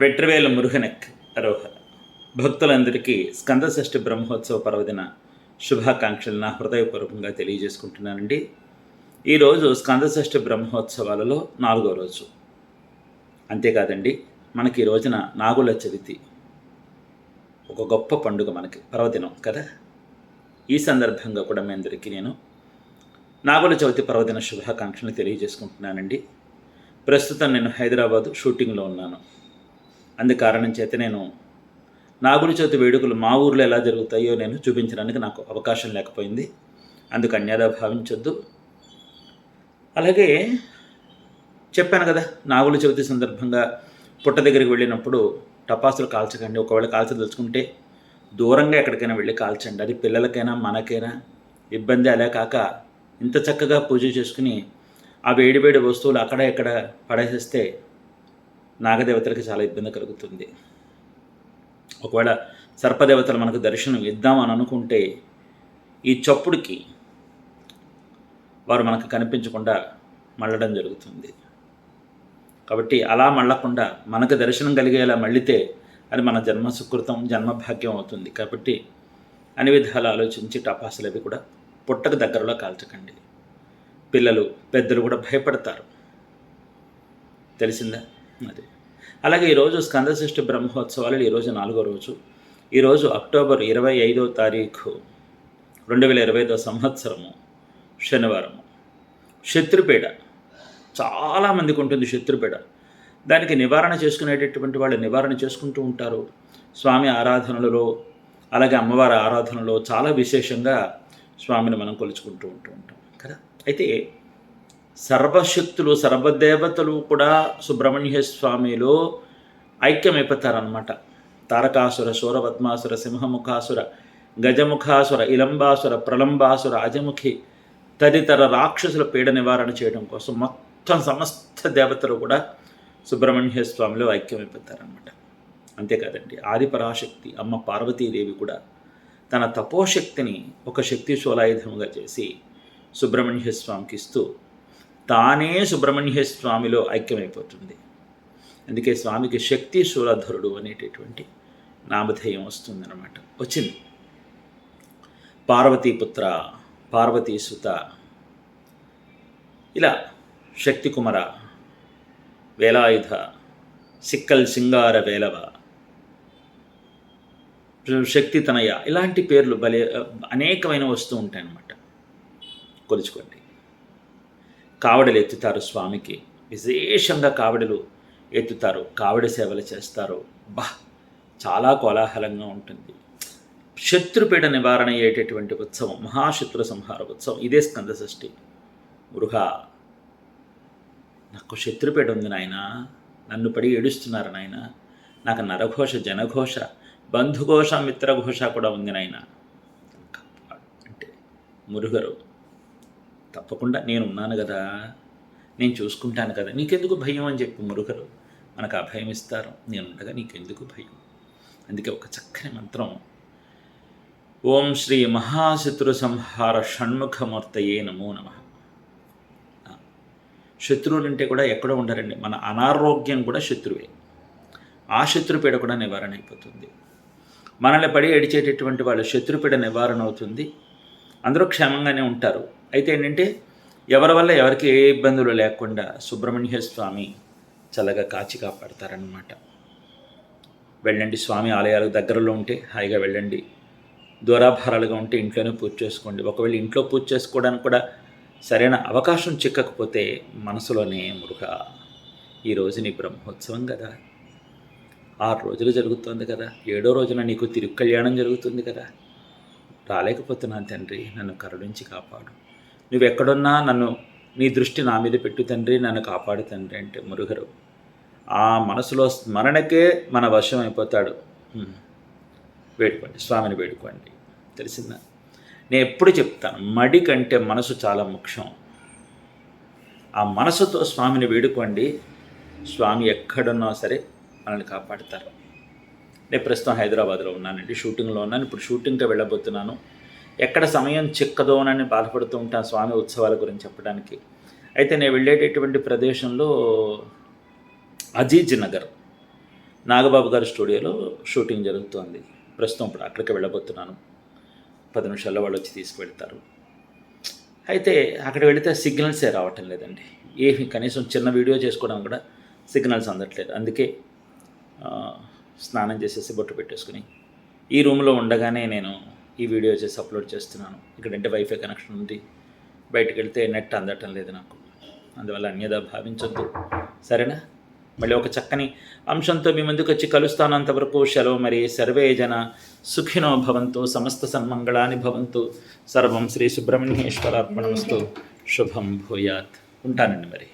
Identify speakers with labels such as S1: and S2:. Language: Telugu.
S1: వెట్రివేల మురుగనెక్ అరోహ. భక్తులందరికీ స్కందషష్ఠి బ్రహ్మోత్సవ పర్వదిన శుభాకాంక్షలు నా హృదయపూర్వకంగా తెలియజేసుకుంటున్నానండి. ఈరోజు స్కందషష్ఠి బ్రహ్మోత్సవాలలో నాలుగో రోజు. అంతేకాదండి మనకి ఈ రోజున నాగుల చవితి. ఒక గొప్ప పండుగ మనకి పర్వదినం కదా? ఈ సందర్భంగా కూడా మీ అందరికీ నేను నాగుల చవితి పర్వదిన శుభాకాంక్షలు తెలియజేసుకుంటున్నానండి. ప్రస్తుతం నేను హైదరాబాద్ షూటింగ్లో ఉన్నాను. అందు కారణం చేత నేను నాగుల చవితి వేడుకలు మా ఊర్లో ఎలా జరుగుతాయో నేను చూపించడానికి నాకు అవకాశం లేకపోయింది. అందుకు అన్యాదా భావించొద్దు. అలాగే చెప్పాను కదా నాగుల చవితి సందర్భంగా పుట్ట దగ్గరికి వెళ్ళినప్పుడు టపాసులు కాల్చకండి. ఒకవేళ కాల్చదలుచుకుంటే దూరంగా ఎక్కడికైనా వెళ్ళి కాల్చండి. అది పిల్లలకైనా మనకైనా ఇబ్బంది అలా కాక ఇంత చక్కగా పూజ చేసుకుని ఆ వేడి వేడి వస్తువులు అక్కడ ఇక్కడ పడేసేస్తే నాగదేవతలకు చాలా ఇబ్బంది కలుగుతుంది. ఒకవేళ సర్పదేవతలు మనకు దర్శనం ఇద్దామని అనుకుంటే ఈ చప్పుడుకి వారు మనకు కనిపించకుండా మళ్ళడం జరుగుతుంది. కాబట్టి అలా మళ్ళకుండా మనకు దర్శనం కలిగేలా మళ్ళితే అది మన జన్మ సుకృతం జన్మభాగ్యం అవుతుంది. కాబట్టి అన్ని విధాలు ఆలోచించి టపాసులు అవి కూడా పుట్టకు దగ్గరలో కాల్చకండి. పిల్లలు పెద్దలు కూడా భయపడతారు. తెలిసిందా? అది. అలాగే ఈరోజు స్కందశిష్టి బ్రహ్మోత్సవాలు ఈరోజు నాలుగో రోజు. ఈరోజు అక్టోబర్ ఇరవై ఐదో తారీఖు రెండు వేల ఇరవై ఐదో సంవత్సరము శనివారము. శత్రుపీడ. చాలామందికి ఉంటుంది శత్రుపీడ. దానికి నివారణ చేసుకునేటటువంటి వాళ్ళు నివారణ చేసుకుంటూ ఉంటారు. స్వామి ఆరాధనలలో అలాగే అమ్మవారి ఆరాధనలో చాలా విశేషంగా స్వామిని మనం కొలుచుకుంటూ ఉంటూ ఉంటాం. కదా? అయితే సర్వశక్తులు సర్వదేవతలు కూడా సుబ్రహ్మణ్య స్వామిలో ఐక్యమైపోతారనమాట తారకాసుర శూరపద్మాసుర సింహముఖాసుర గజముఖాసుర ఇలంబాసుర ప్రలంబాసుర అజముఖి తదితర రాక్షసుల పీడ నివారణ చేయడం కోసం మొత్తం సమస్త దేవతలు కూడా సుబ్రహ్మణ్య స్వామిలో ఐక్యమైపోతారనమాట అంతేకాదండి ఆదిపరాశక్తి అమ్మ పార్వతీదేవి కూడా తన తపోశక్తిని ఒక శక్తి శోలాయుధముగా చేసి సుబ్రహ్మణ్య స్వామికి ఇస్తూ తానే సుబ్రహ్మణ్య స్వామిలో ఐక్యమైపోతుంది. అందుకే స్వామికి శక్తి శూలధరుడు అనేటటువంటి నామధేయం వస్తుందన్నమాట. వచ్చింది. పార్వతీపుత్ర పార్వతీసుత ఇలా శక్తి కుమార వేలాయుధ సిక్కల్ సింగార వేలవ శక్తి తనయ ఇలాంటి పేర్లు భలే అనేకమైన వస్తూ ఉంటాయన్నమాట. కొలుచుకోండి. కావడలు ఎత్తుతారు స్వామికి. విశేషంగా కావడలు ఎత్తుతారు. కావడి సేవలు చేస్తారు. బా! చాలా కోలాహలంగా ఉంటుంది. శత్రుపీడ నివారణ అయ్యేటటువంటి ఉత్సవం మహాశత్రు సంహార ఉత్సవం ఇదే స్కంద షష్ఠి. గృహ నాకు శత్రుపీడ ఉంది నాయన. నన్ను పడి ఏడుస్తున్నారు నాయన. నాకు నరఘోష జనఘోష బంధుఘోష మిత్రఘోష కూడా ఉంది నాయన. అంటే మురుగరు తప్పకుండా నేను ఉన్నాను కదా. నేను చూసుకుంటాను కదా. నీకెందుకు భయం అని చెప్పి మురుగరు మనకు ఆ భయం ఇస్తారు. నేను ఉండగా నీకెందుకు భయం? అందుకే ఒక చక్కని మంత్రం. ఓం శ్రీ మహాశత్రు సంహార షణ్ముఖమూర్తయే నమో నమ. శత్రువులు అంటే కూడా ఎక్కడో ఉండరండి. మన అనారోగ్యం కూడా శత్రువే. ఆ శత్రుపీడ కూడా నివారణ అయిపోతుంది. మనల్ని పడి ఏడిచేటటువంటి వాళ్ళు శత్రుపీడ నివారణ అవుతుంది. అందరూ క్షేమంగానే ఉంటారు. అయితే ఏంటంటే ఎవరి వల్ల ఎవరికి ఏ ఇబ్బందులు లేకుండా సుబ్రహ్మణ్య స్వామి చల్లగా కాచి కాపాడతారనమాట వెళ్ళండి స్వామి ఆలయాలకు దగ్గరలో ఉంటే హాయిగా వెళ్ళండి. దూరాభారాలుగా ఉంటే ఇంట్లోనే పూజ చేసుకోండి. ఒకవేళ ఇంట్లో పూజ చేసుకోవడానికి కూడా సరైన అవకాశం చిక్కకపోతే మనసులోనే మురుగ. ఈరోజు నీ బ్రహ్మోత్సవం కదా. ఆరు రోజులు జరుగుతుంది కదా. ఏడో రోజున నీకు తిరుగు కళ్యాణం జరుగుతుంది కదా. రాలేకపోతున్నాను తండ్రి నన్ను కరుణించి కాపాడు. నువ్వు ఎక్కడున్నా నన్ను నీ దృష్టి నా మీద పెట్టు తండ్రి నన్ను కాపాడు తండ్రి అంటే మురుగరు. ఆ మనసులో స్మరణకే మన వశం అయిపోతాడు. వేడుకోండి స్వామిని వేడుకోండి. తెలిసిందా? నేను ఎప్పుడు చెప్తాను మడి కంటే మనసు చాలా ముఖ్యం. ఆ మనసుతో స్వామిని వేడుకోండి. స్వామి ఎక్కడున్నా సరే మనల్ని కాపాడుతారు. నేను ప్రస్తుతం హైదరాబాద్లో ఉన్నానండి షూటింగ్లో ఉన్నాను. ఇప్పుడు షూటింగ్కి వెళ్ళబోతున్నాను. ఎక్కడ సమయం చిక్కదోనని బాధపడుతూ ఉంటాను స్వామి ఉత్సవాల గురించి చెప్పడానికి. అయితే నేను వెళ్ళేటటువంటి ప్రదేశంలో అజీజ్ నగర్ నాగబాబు గారి స్టూడియోలో షూటింగ్ జరుగుతోంది. ప్రస్తుతం ఇప్పుడు అక్కడికి వెళ్ళబోతున్నాను. పది నిమిషాల్లో వాళ్ళు వచ్చి తీసుకువెళ్తారు. అయితే అక్కడ వెళితే సిగ్నల్సే రావటం లేదండి. ఏమి కనీసం చిన్న వీడియో చేసుకోవడం కూడా సిగ్నల్స్ అందట్లేదు. అందుకే స్నానం చేసేసి బొట్టు పెట్టేసుకుని ఈ రూమ్లో ఉండగానే నేను ఈ వీడియో చేసి అప్లోడ్ చేస్తున్నాను. ఇక్కడంటే వైఫై కనెక్షన్ ఉంది. బయటకు వెళ్తే నెట్ అందటం లేదు నాకు. అందువల్ల అన్యదా భావించొద్దు. సరేనా? మళ్ళీ ఒక చక్కని అంశంతో మీ ముందుకు వచ్చి కలుస్తాను అంతవరకు సెలవు మరి సర్వే జన సుఖినో భవంతు సమస్త సన్మంగళాని భవంతు. సర్వం శ్రీ సుబ్రహ్మణ్యేశ్వరార్పణమస్తు. శుభం భూయాత్. ఉంటానండి మరి.